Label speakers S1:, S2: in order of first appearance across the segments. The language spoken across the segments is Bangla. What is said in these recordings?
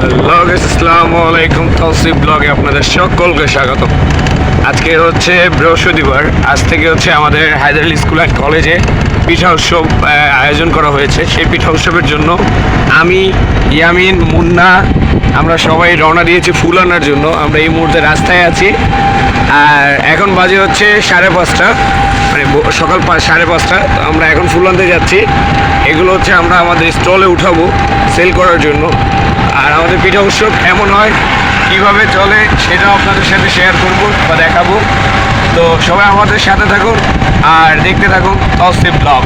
S1: আসসালামু আলাইকুম তৌসিফ ব্লগে আপনাদের সকলকে স্বাগত। আজকে হচ্ছে বৃহস্পতিবার, আজ থেকে হচ্ছে আমাদের হায়দার স্কুল অ্যান্ড কলেজে পিঠা উৎসব আয়োজন করা হয়েছে। সেই পিঠা উৎসবের জন্য আমি, ইয়ামিন, মুন্না, আমরা সবাই রওনা দিয়েছি ফুল আনার জন্য। আমরা এই মুহূর্তে রাস্তায় আছি। আর এখন বাজে হচ্ছে সাড়ে পাঁচটা। মানে সকাল পাঁচ, সাড়ে পাঁচটা। আমরা এখন ফুল আনতে যাচ্ছি। এগুলো হচ্ছে আমরা আমাদের স্টলে উঠাবো সেল করার জন্য। আর আমাদের পিঠা উৎসব এমন হয়, কীভাবে চলে, সেটাও আপনাদের সাথে শেয়ার করব বা দেখাবো। তো সবাই আমাদের সাথে থাকুন আর দেখতে থাকুন তসিফ ব্লগ।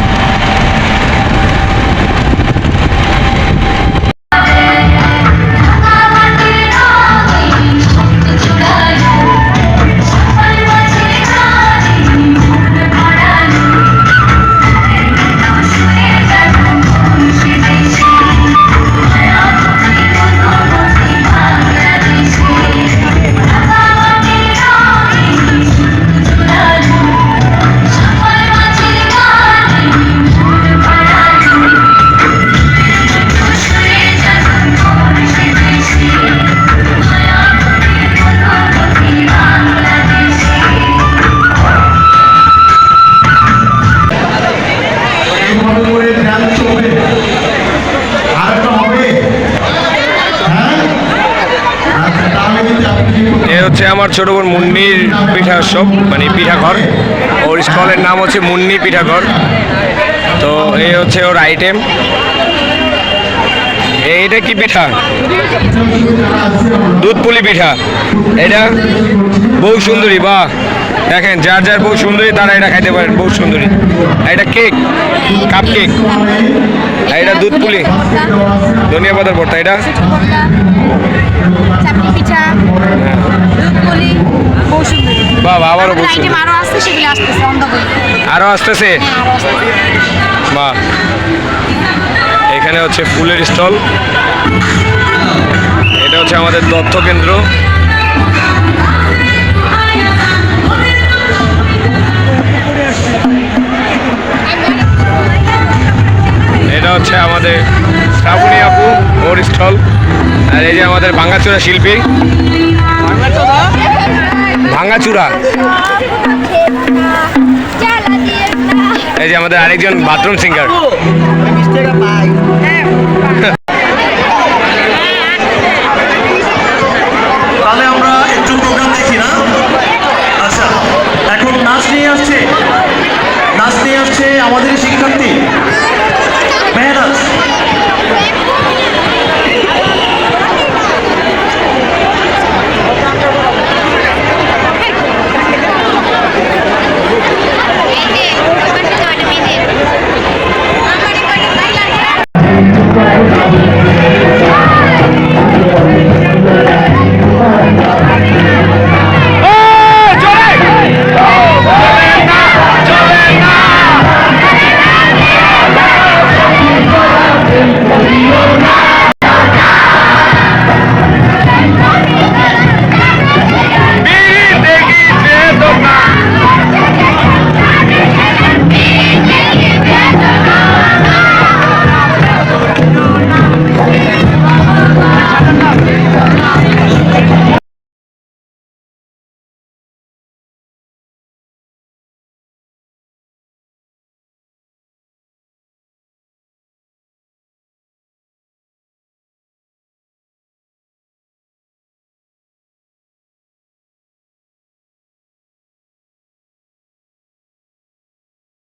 S1: আমার ছোট বোন মুন্নির পিঠা উৎসব মানে পিঠাঘর। ওর স্টলের নাম হচ্ছে মুন্নি পিঠাঘর। তো এই হচ্ছে ওর আইটেম এইটা কি পিঠা? দুধ পুলি পিঠা। এটা বউ সুন্দরী বাহ। দেখেন যার যার বউ সুন্দরী তারা এটা খাইতে পারেন বউ সুন্দরী। এটা কেক কাপ কেক এটা দুধ পুলি ধনিয়া পাতার ভর্তা এটা?
S2: পিঠা। পুলি মৌসুমি
S1: বাহ আবারও সুন্দরী
S2: আরও আসছে সেগুলো আসতেছে অন্ধ করে
S1: আরও আসতেছে?
S2: হ্যাঁ আরও আসতেছে।
S1: বাহ। এখানে হচ্ছে ফুলের স্টল। এটা হচ্ছে আমাদের তথ্য কেন্দ্র। এটা হচ্ছে আমাদের শ্রাবণী আপু ওর স্টল। আর এই যে আমাদের ভাঙ্গাচুরা শিল্পী। ভাঙ্গাচুরা এই যে আমাদের আরেকজন বাথরুম সিঙ্গার।